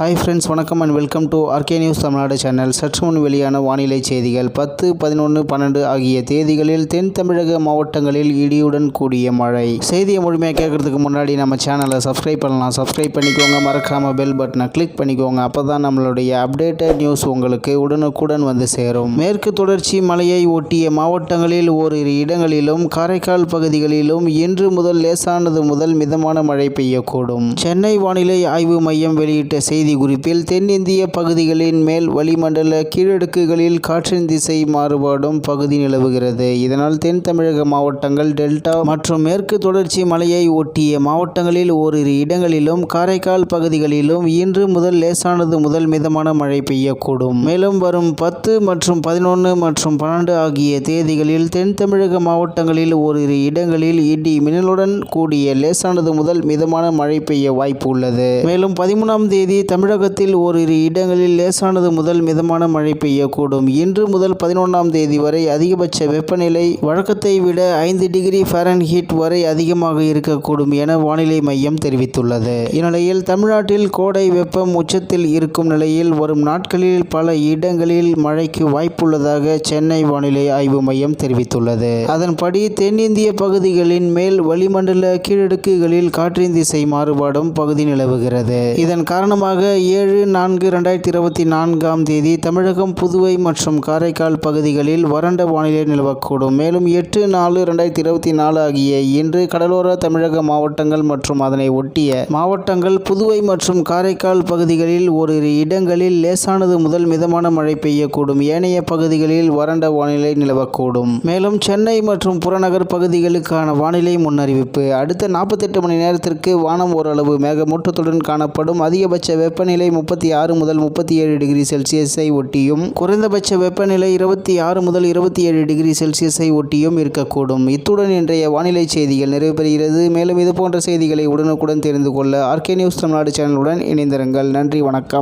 Hi friends வணக்கம் and welcome to RK news Tamil Nadu channel சற்று முன் வெளியான வானிலை செய்திகள். பத்து பதினொன்று பன்னெண்டு ஆகிய தேதிகளில் தென் தமிழக மாவட்டங்களில் இடியுடன் கூடிய மழை. செய்தியை முழுமையாக கேட்கறதுக்கு முன்னாடி நம்ம சேனலை சப்ஸ்கிரைப் பண்ணலாம். சப்ஸ்கிரைப் பண்ணிக்கோங்க. மறக்காம பெல் பட்டனை கிளிக் பண்ணிக்கோங்க. அப்போ தான் நம்மளுடைய அப்டேட்டட் நியூஸ் உங்களுக்கு உடனுக்குடன் வந்து சேரும். மேற்கு தொடர்ச்சி மலையை ஒட்டிய மாவட்டங்களில் ஓரிரு இடங்களிலும் காரைக்கால் பகுதிகளிலும் இன்று முதல் லேசானது முதல் மிதமான மழை பெய்யக்கூடும். சென்னை வானிலை ஆய்வு மையம் வெளியிட்ட செய்தி குறிப்பில் தென்னிந்திய பகுதிகளின் மேல் வளிமண்டல கீழடுக்குகளில் காற்றின் திசை மாறுபாடும் பகுதி நிலவுகிறது. இதனால் தென் தமிழக மாவட்டங்கள் டெல்டா மற்றும் மேற்கு தொடர்ச்சி மலையை ஒட்டிய மாவட்டங்களில் ஓரிரு இடங்களிலும் காரைக்கால் பகுதிகளிலும் இன்று முதல் லேசானது முதல் மிதமான மழை பெய்யக்கூடும். மேலும் வரும் பத்து மற்றும் பதினொன்று மற்றும் பன்னெண்டு ஆகிய தேதிகளில் தென் தமிழக மாவட்டங்களில் ஓரிரு இடங்களில் இடி மின்னலுடன் கூடிய லேசானது முதல் மிதமான மழை பெய்ய வாய்ப்பு உள்ளது. மேலும் பதிமூணாம் தேதி தமிழகத்தில் ஓரிரு இடங்களில் லேசானது முதல் மிதமான மழை பெய்யக்கூடும். இன்று முதல் பதினொன்றாம் தேதி வரை அதிகபட்ச வெப்பநிலை வழக்கத்தை விட ஐந்து டிகிரி ஃபாரன்ஹீட் வரை அதிகமாக இருக்கக்கூடும் என வானிலை மையம் தெரிவித்துள்ளது. இந்நிலையில் தமிழ்நாட்டில் கோடை வெப்பம் உச்சத்தில் இருக்கும் நிலையில் வரும் நாட்களில் பல இடங்களில் மழைக்கு வாய்ப்புள்ளதாக சென்னை வானிலை ஆய்வு மையம் தெரிவித்துள்ளது. அதன்படி தென்னிந்திய பகுதிகளின் மேல் வளிமண்டல கீழடுக்குகளில் காற்றின் திசை மாறுபாடும் பகுதி நிலவுகிறது. இதன் காரணமாக ஏழு நான்கு ரெண்டாயிரத்தி இருபத்தி நான்காம் தேதி தமிழகம் புதுவை மற்றும் காரைக்கால் பகுதிகளில் வறண்ட வானிலை நிலவக்கூடும். மேலும் எட்டு நாலு ரெண்டாயிரத்தி இருபத்தி நாலு ஆகிய இன்று கடலோர தமிழக மாவட்டங்கள் மற்றும் அதனை ஒட்டிய மாவட்டங்கள் புதுவை மற்றும் காரைக்கால் பகுதிகளில் ஓரிரு இடங்களில் லேசானது முதல் மிதமான மழை பெய்யக்கூடும். ஏனைய பகுதிகளில் வறண்ட வானிலை நிலவக்கூடும். மேலும் சென்னை மற்றும் புறநகர் பகுதிகளுக்கான வானிலை முன்னறிவிப்பு. அடுத்த நாற்பத்தெட்டு மணி நேரத்திற்கு வானம் ஓரளவு மேகமூட்டத்துடன் காணப்படும். அதிகபட்ச வெப்பநிலை முப்பத்தி ஆறு முதல் முப்பத்தி ஏழு டிகிரி செல்சியஸை ஒட்டியும் குறைந்தபட்ச வெப்பநிலை இருபத்தி ஆறு முதல் இருபத்தி ஏழு டிகிரி செல்சியஸை ஒட்டியும் இருக்கக்கூடும். இத்துடன் இன்றைய வானிலை செய்திகள் நிறைவு பெறுகிறது மேலும் இது போன்ற செய்திகளை உடனுக்குடன் தெரிந்து கொள்ள ஆர்கே நியூஸ் தமிழ்நாடு சேனலுடன் இணைந்திருங்கள். நன்றி வணக்கம்.